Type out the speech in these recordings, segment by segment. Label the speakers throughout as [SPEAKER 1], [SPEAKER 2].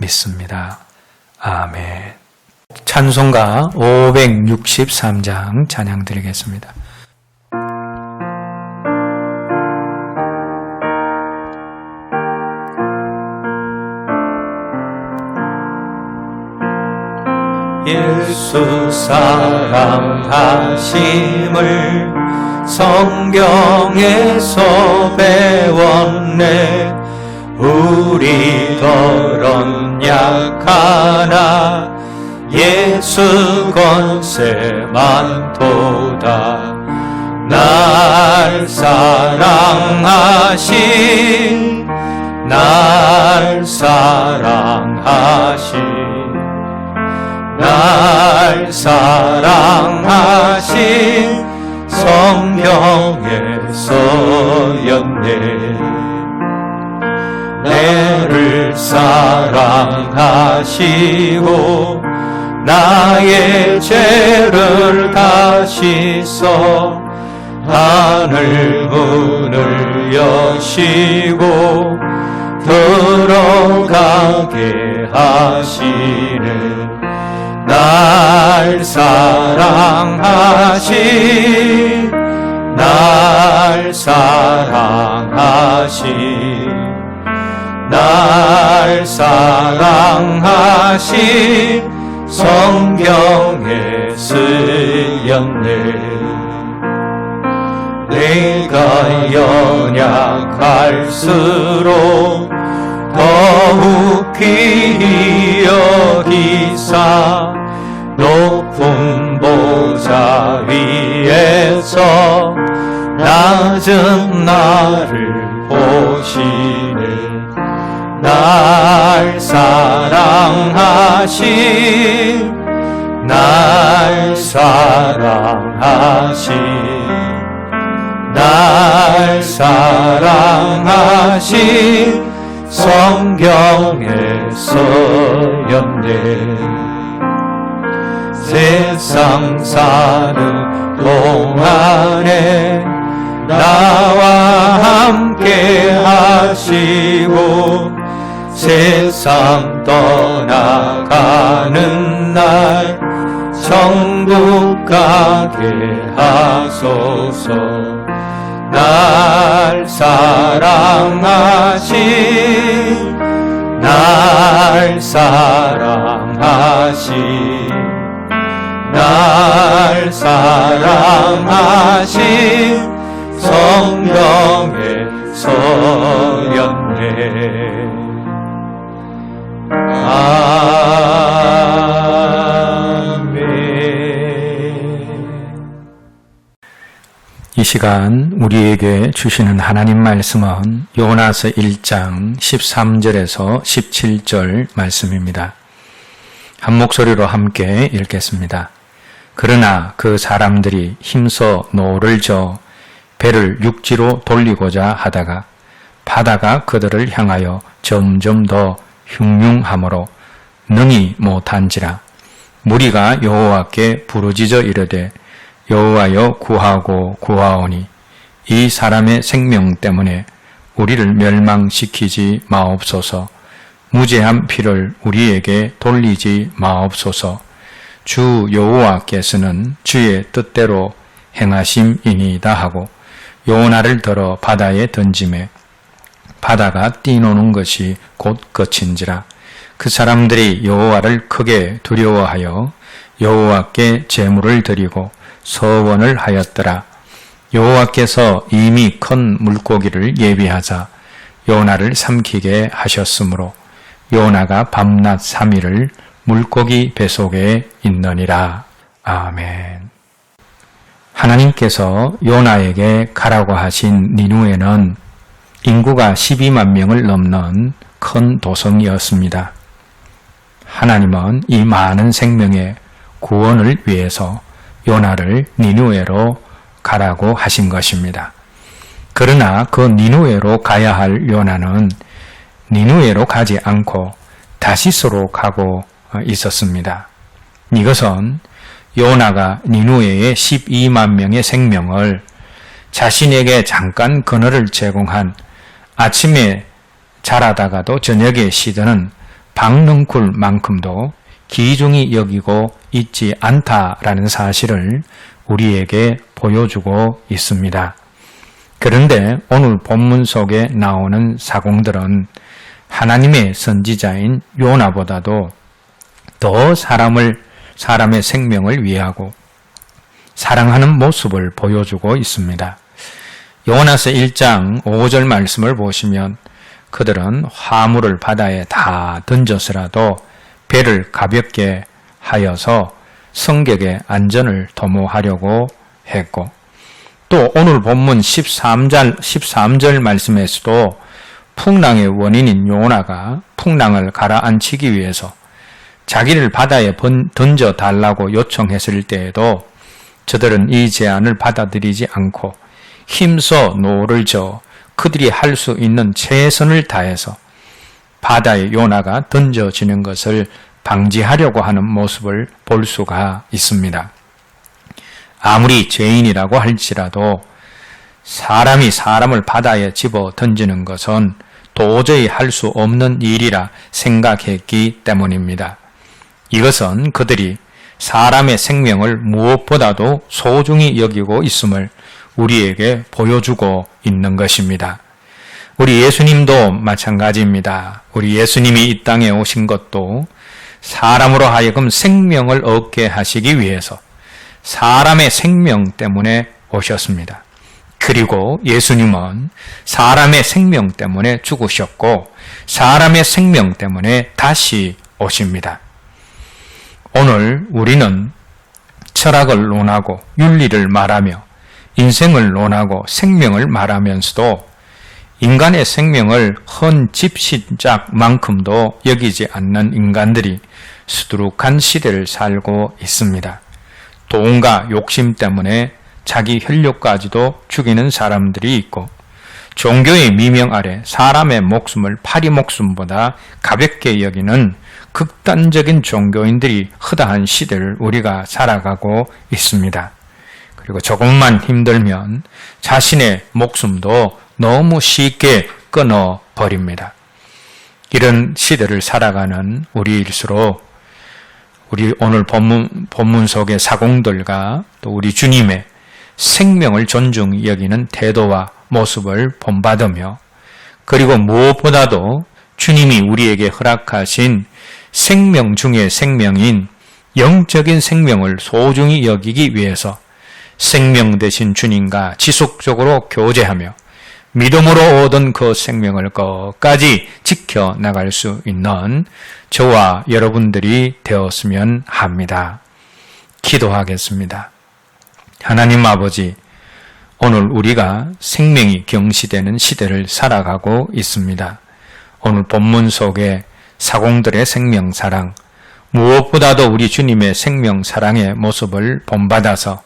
[SPEAKER 1] 믿습니다. 아멘. 찬송가 563장 찬양 드리겠습니다.
[SPEAKER 2] 예수 사랑하심을 성경에서 배웠네 우리더런 약하나 예수 권세만 도다 날 사랑하신 날 사랑하신 날 사랑하신 성경에서였네 사랑하시고 나의 죄를 다시써 하늘 문을 여시고 들어가게 하시네 날 사랑하신 날 사랑하신 날 사랑하신 성경에 쓰였네. 내가 연약할수록 더욱 귀히 여기사 높은 보좌 위에서 낮은 나를 보시네 날 사랑하신 날 사랑하신 날 사랑하신 성경에서였네. 세상 사는 동안에 나와 함께 하시고 세상 떠나가는 날 천국 가게 하소서. 날 사랑하신 날 사랑하신 날 사랑하신
[SPEAKER 1] 시간 우리에게 주시는 하나님 말씀은 요나서 1장 13절에서 17절 말씀입니다. 한 목소리로 함께 읽겠습니다. 그러나 그 사람들이 힘써 노를 저 배를 육지로 돌리고자 하다가 바다가 그들을 향하여 점점 더 흉흉함으로 능히 못한지라 무리가 여호와께 부르짖어 이르되 여호와여 구하고 구하오니 이 사람의 생명 때문에 우리를 멸망시키지 마옵소서. 무죄한 피를 우리에게 돌리지 마옵소서. 주 여호와께서는 주의 뜻대로 행하심이니이다 하고 요나를 들어 바다에 던짐에 바다가 뛰노는 것이 곧 그친지라.
[SPEAKER 2] 그 사람들이 여호와를 크게 두려워하여 여호와께 제물을 드리고 서원을 하였더라. 여호와께서 이미 큰 물고기를 예비하자 요나를 삼키게 하셨으므로 요나가 밤낮 삼일을 물고기 뱃속에 있느니라. 아멘. 하나님께서 요나에게 가라고 하신 니누에는 인구가 12만 명을 넘는 큰 도성이었습니다. 하나님은 이 많은 생명의 구원을 위해서 요나를 니누에로 가라고 하신 것입니다. 그러나 그 니누에로 가야 할 요나는 니누에로 가지 않고 다시스로 가고 있었습니다. 이것은 요나가 니누에의 12만 명의 생명을 자신에게 잠깐 그늘을 제공한 아침에 자라다가도 저녁에 쉬드는 박능굴만큼도 기중이 여기고 있지 않다라는 사실을 우리에게 보여주고 있습니다. 그런데 오늘 본문 속에 나오는 사공들은 하나님의 선지자인 요나보다도 더 사람을 사람의 생명을 위하고 사랑하는 모습을 보여주고 있습니다. 요나서 1장 5절 말씀을 보시면 그들은 화물을 바다에 다 던져서라도 배를 가볍게 하여서 성격의 안전을 도모하려고 했고 또 오늘 본문 13절, 13절 말씀에서도 풍랑의 원인인 요나가 풍랑을 가라앉히기 위해서 자기를 바다에 던져 달라고 요청했을 때에도 저들은 이 제안을 받아들이지 않고 힘써 노를 저 그들이 할 수 있는 최선을 다해서 바다에 요나가 던져지는 것을 방지하려고 하는 모습을 볼 수가 있습니다. 아무리 죄인이라고 할지라도 사람이 사람을 바다에 집어 던지는 것은 도저히 할 수 없는 일이라 생각했기 때문입니다. 이것은 그들이 사람의 생명을 무엇보다도 소중히 여기고 있음을 우리에게 보여주고 있는 것입니다. 우리 예수님도 마찬가지입니다. 우리 예수님이 이 땅에 오신 것도 사람으로 하여금 생명을 얻게 하시기 위해서 사람의 생명 때문에 오셨습니다. 그리고 예수님은 사람의 생명 때문에 죽으셨고 사람의 생명 때문에 다시 오십니다. 오늘 우리는 철학을 논하고 윤리를 말하며 인생을 논하고 생명을 말하면서도 인간의 생명을 헌 집신짝만큼도 여기지 않는 인간들이 수두룩한 시대를 살고 있습니다. 돈과 욕심 때문에 자기 혈육까지도 죽이는 사람들이 있고 종교의 미명 아래 사람의 목숨을 파리 목숨보다 가볍게 여기는 극단적인 종교인들이 허다한 시대를 우리가 살아가고 있습니다. 그리고 조금만 힘들면 자신의 목숨도 너무 쉽게 끊어 버립니다. 이런 시대를 살아가는 우리일수록 우리 오늘 본문, 본문 속의 사공들과 또 우리 주님의 생명을 존중히 여기는 태도와 모습을 본받으며 그리고 무엇보다도 주님이 우리에게 허락하신 생명 중의 생명인 영적인 생명을 소중히 여기기 위해서 생명 대신 주님과 지속적으로 교제하며 믿음으로 얻은 그 생명을 끝까지 지켜 나갈 수 있는 저와 여러분들이 되었으면 합니다. 기도하겠습니다. 하나님 아버지, 오늘 우리가 생명이 경시되는 시대를 살아가고 있습니다. 오늘 본문 속에 사공들의 생명 사랑, 무엇보다도 우리 주님의 생명 사랑의 모습을 본받아서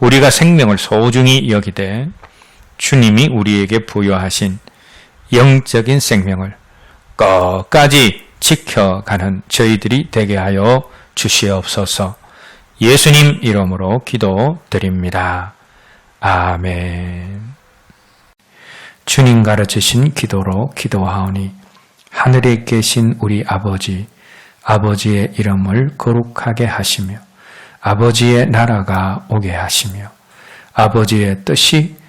[SPEAKER 2] 우리가 생명을 소중히 여기되 주님이 우리에게 부여하신 영적인 생명을 끝까지 지켜가는 저희들이 되게 하여 주시옵소서 예수님 이름으로 기도 드립니다. 아멘. 주님 가르치신 기도로 기도하오니 하늘에 계신 우리 아버지, 아버지의 이름을 거룩하게 하시며 아버지의 나라가 오게 하시며 아버지의 뜻이